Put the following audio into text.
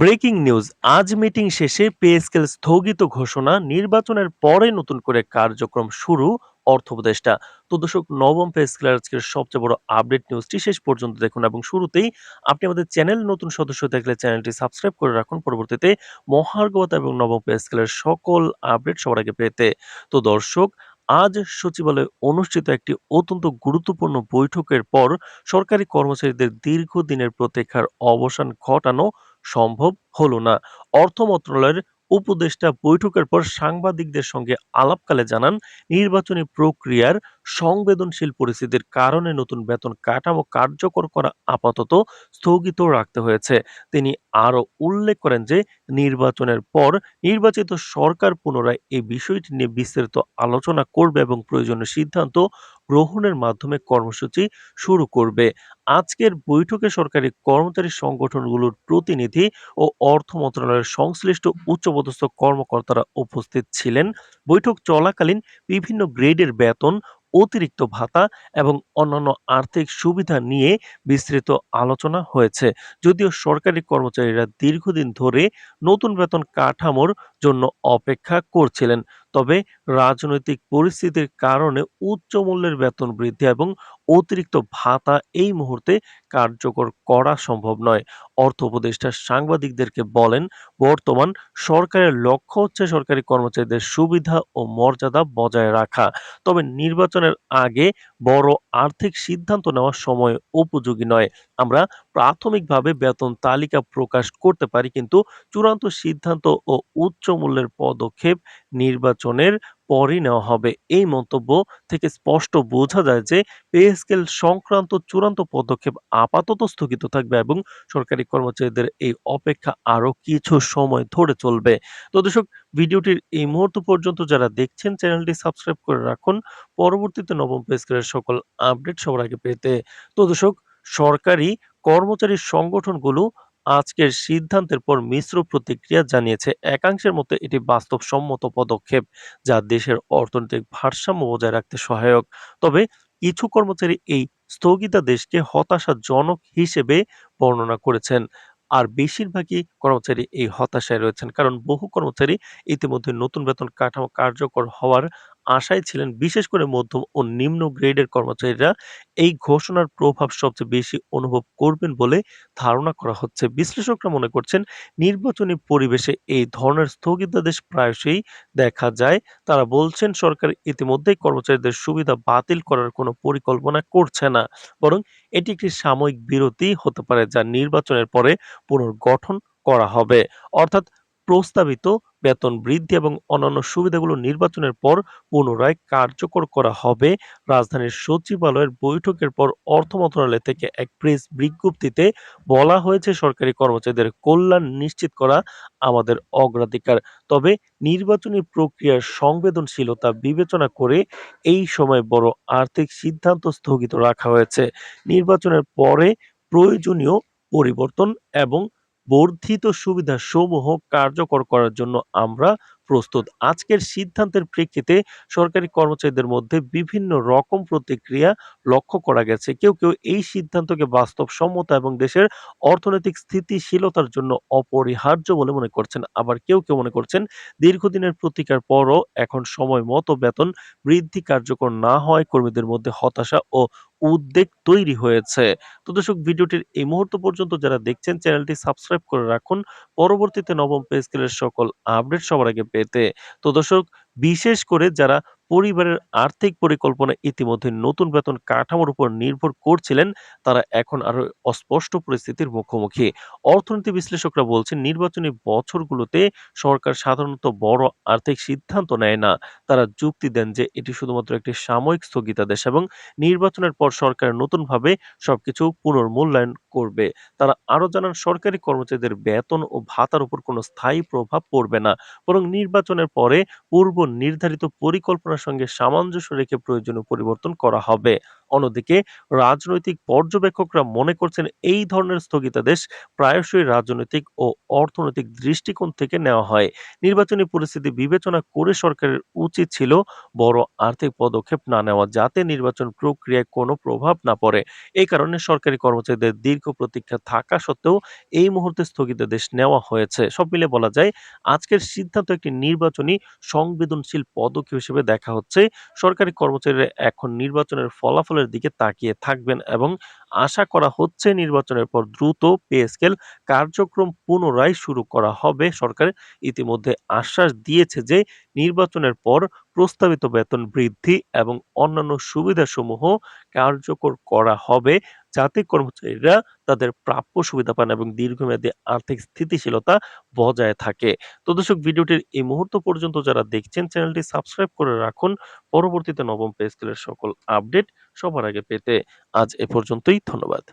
Breaking news. আজ meeting শেষে pay scale স্থগিত ঘোষণা, নির্বাচনের পরে নতুন করে কার্যক্রম শুরু, অর্থ উপদেষ্টা। তো দর্শক, নবম পে আজকের সবচেয়ে বড় আপডেট নিউজটি শেষ পর্যন্ত দেখুন এবং শুরুতেই আপনি আমাদের চ্যানেল নতুন সদস্য দেখলে চ্যানেলটি সাবস্ক্রাইব করে রাখুন। পরবর্তীতে মহার্গবতা এবং নবম পে স্কেলের সকল আপডেট সবার আগে পেতে। তো দর্শক, আজ সচিবালয়ে অনুষ্ঠিত একটি অত্যন্ত গুরুত্বপূর্ণ বৈঠকের পর সরকারি কর্মচারীদের দীর্ঘদিনের প্রতীক্ষার অবসান ঘটানো সম্ভব হলো না। অর্থ মন্ত্রণালয়ের উপদেষ্টা বৈঠকের পর সাংবাদিকদের সঙ্গে আলাপকালে জানান, নির্বাচনী প্রক্রিয়ার সংবেদনশীল পরিস্থিতির কারণে নতুন বেতন কাঠামো কার্যকর করা আপাতত স্থগিত রাখতে হয়েছে। তিনি আরও উল্লেখ করেন যে, নির্বাচনের পর নির্বাচিত সরকার পুনরায় এই বিষয়টি নিয়ে বিস্তারিত আলোচনা করবে এবং প্রয়োজনীয় সিদ্ধান্ত গ্রহণের মাধ্যমে কর্মসূচি শুরু করবে। আজকের বৈঠকে সরকারি কর্মচারী সংগঠনগুলোর প্রতিনিধি ও অর্থ মন্ত্রণালয়ের সংশ্লিষ্ট উচ্চপদস্থ কর্মকর্তারা উপস্থিত ছিলেন। বৈঠক চলাকালীন বিভিন্ন গ্রেডের বেতন, অতিরিক্ত ভাতা এবং অন্যান্য আর্থিক সুবিধা নিয়ে বিস্তৃত আলোচনা হয়েছে। যদিও সরকারি কর্মচারীরা দীর্ঘদিন ধরে নতুন বেতন কাঠামোর জন্য অপেক্ষা করছিলেন। তবে রাজনৈতিক পরিস্থিতির কারণে উচ্চ মূল্যের বেতন বৃদ্ধি এবং অতিরিক্ত ভাতা এই মুহূর্তে কার্যকর করা সম্ভব নয়। অর্থ উপদেষ্টা সাংবাদিকদেরকে বলেন, বর্তমান সরকারের লক্ষ্য হচ্ছে সরকারি কর্মচারীদের সুবিধা ও মর্যাদা বজায় রাখা। তবে নির্বাচনের আগে বড় আর্থিক সিদ্ধান্ত নেওয়ার সময় উপযোগী নয়। আমরা প্রাথমিকভাবে বেতন তালিকা প্রকাশ করতে পারি, কিন্তু চূড়ান্ত সিদ্ধান্ত ও উচ্চ মূল্যের পদক্ষেপ নির্বাচনের পরই নেওয়া হবে। এই মন্তব্য থেকে স্পষ্ট বোঝা যায় যে পে স্কেল সংক্রান্ত চূড়ান্ত পদক্ষেপ আপাতত স্থগিত থাকবে এবং সরকারি কর্মচারীদের এই অপেক্ষা আরও কিছু সময় ধরে চলবে। তো দর্শক, ভিডিওটির এই মুহূর্ত পর্যন্ত যারা দেখছেন, চ্যানেলটি সাবস্ক্রাইব করে রাখুন। পরবর্তীতে নবম পে স্কেলের সকল আপডেট সবার আগে পেতে। তো দর্শক সরকারি কর্মচারী সংগঠনগুলো আজকের সিদ্ধান্তের পর মিশ্র প্রতিক্রিয়া জানিয়েছে। একাংশের মতে, এটি বাস্তবসম্মত পদক্ষেপ যা দেশের অর্থনৈতিক ভারসাম্য বজায় রাখতে সহায়ক। তবে কিছু কর্মচারী এই স্থগিতাদেশকে হতাশাজনক হিসেবে বর্ণনা করেছেন, আর বেশিরভাগই কর্মচারী এই হতাশায় রয়েছেন। কারণ বহু কর্মচারী ইতিমধ্যে নতুন বেতন কাঠামো কার্যকর হওয়ার আশায় ছিলেন বিশেষ করে মধ্যম ও নিম্ন গ্রেডের কর্মচারীরা এই ঘোষণার প্রভাব সবচেয়ে বেশি অনুভব করবেন বলে ধারণা করা হচ্ছে। বিশ্লেষকরা মনে করছেন, নির্বাচনী পরিবেশে এই ধরনের স্থগিতাদেশ প্রায়শই দেখা যায়। তারা বলছেন, সরকার ইতিমধ্যেই কর্মচারীদের সুবিধা বাতিল করার কোনো পরিকল্পনা করছে না, বরং এটি একটি সাময়িক বিরতি হতে পারে যা নির্বাচনের পরে পুনর্গঠন করা হবে। অর্থাৎ প্রস্তাবিত বেতন বৃদ্ধি এবং অন্যান্য সুবিধাগুলো নির্বাচনের পর পুনরায় কার্যকর করা হবে। রাজধানীর সচিবালয়ের বৈঠকের পর অর্থ মন্ত্রণালয় থেকে এক প্রেস বিজ্ঞপ্তিতে বলা হয়েছে, সরকারি কর্মচারীদের কল্যাণ নিশ্চিত করা আমাদের অগ্রাধিকার। তবে নির্বাচনী প্রক্রিয়ার সংবেদনশীলতা বিবেচনা করে এই সময় বড় আর্থিক সিদ্ধান্ত স্থগিত রাখা হয়েছে। নির্বাচনের পরে প্রয়োজনীয় পরিবর্তন এবং বর্ধিত সুবিধা সমূহ কার্যকর করার জন্য আমরা প্রস্তুত। আজকের সিদ্ধান্তের প্রেক্ষিতে সরকারি কর্মচারীদের মধ্যে বিভিন্ন রকম প্রতিক্রিয়া লক্ষ্য করা গেছে। কেউ কেউ এই সিদ্ধান্তকে বাস্তব বাস্তবসম্মত এবং দেশের অর্থনৈতিক স্থিতিশীলতার জন্য অপরিহার্য বলে মনে করছেন। আবার কেউ কেউ মনে করছেন, দীর্ঘদিনের প্রতিকার পরও এখন সময় মতো বেতন বৃদ্ধি কার্যকর না হওয়ায় কর্মীদের মধ্যে হতাশা ও উদ্বেগ তৈরি হয়েছে। তো দর্শক, ভিডিওটির এই মুহূর্ত পর্যন্ত যারা দেখছেন, চ্যানেলটি সাবস্ক্রাইব করে রাখুন। পরবর্তীতে নবম পে স্কেলের সকল আপডেট সবার আগে পেতে। তো দর্শক বিশেষ করে যারা পরিবারের আর্থিক পরিকল্পনা ইতিমধ্যে নতুন বেতন কাঠামোর উপর নির্ভর করছিলেন, তারা এখন আরও অস্পষ্ট পরিস্থিতির মুখোমুখি। অর্থনীতি বিশ্লেষকরা বলছেন, নির্বাচনী বছরগুলোতে সরকার সাধারণত বড় আর্থিক সিদ্ধান্ত নেয় না। তারা যুক্তি দেন যে এটি শুধুমাত্র একটি সাময়িক স্থগিতাদেশ এবং নির্বাচনের পর সরকার নতুনভাবে সবকিছু পুনর্মূল্যায়ন করবে, তারা আরও জানান, সরকারি কর্মচারীদের বেতন ও ভাতার উপর কোনো স্থায়ী প্রভাব পড়বে না, বরং নির্বাচনের পরে পূর্ব নির্ধারিত পরিকল্পনার সঙ্গে সামঞ্জস্য রেখে প্রয়োজনীয় পরিবর্তন করা হবে। অন্যদিকে রাজনৈতিক পর্যবেক্ষকরা মনে করছেন এই ধরনের স্থগিতাদেশ প্রায়শই রাজনৈতিক ও অর্থনৈতিক দৃষ্টিকোণ থেকে নেওয়া হয়। নির্বাচনী পরিস্থিতি বিবেচনা করে সরকারের উচিত ছিল বড় আর্থিক পদক্ষেপ না নেওয়া যাতে নির্বাচন প্রক্রিয়ায় কোনো প্রভাব না পড়ে। এই কারণে সরকারি কর্মচারীদের দীর্ঘ প্রতীক্ষা থাকা সত্ত্বেও এই মুহূর্তে স্থগিতাদেশ নেওয়া হয়েছে। সব মিলে বলা যায়, আজকের সিদ্ধান্ত একটি নির্বাচনী সংবেদনশীল পদক্ষেপ হিসেবে দেখা হচ্ছে। সরকারি কর্মচারীরা এখন নির্বাচনের ফলাফলের দিকে তাকিয়ে থাকবেন এবং আশা করা হচ্ছে নির্বাচনের পর দ্রুত পে স্কেল কার্যক্রম পুনরায় শুরু করা হবে। সরকার ইতিমধ্যে আশ্বাস দিয়েছে যে নির্বাচনের পর প্রস্তাবিত বেতন বৃদ্ধি এবং অন্যান্য সুবিধাসমূহ কার্যকর করা হবে। যাতে কর্মচারীরা তাদের প্রাপ্য সুবিধা পান এবং দীর্ঘমেয়াদী আর্থিক স্থিতিশীলতা বজায় থাকে। তো দর্শক, ভিডিওটির এই মুহূর্ত পর্যন্ত যারা দেখছেন, চ্যানেলটি সাবস্ক্রাইব করে রাখুন। পরবর্তীতে নবম পে স্কেলের সকল আপডেট সবার আগে পেতে আজ এ পর্যন্তই, ধন্যবাদ।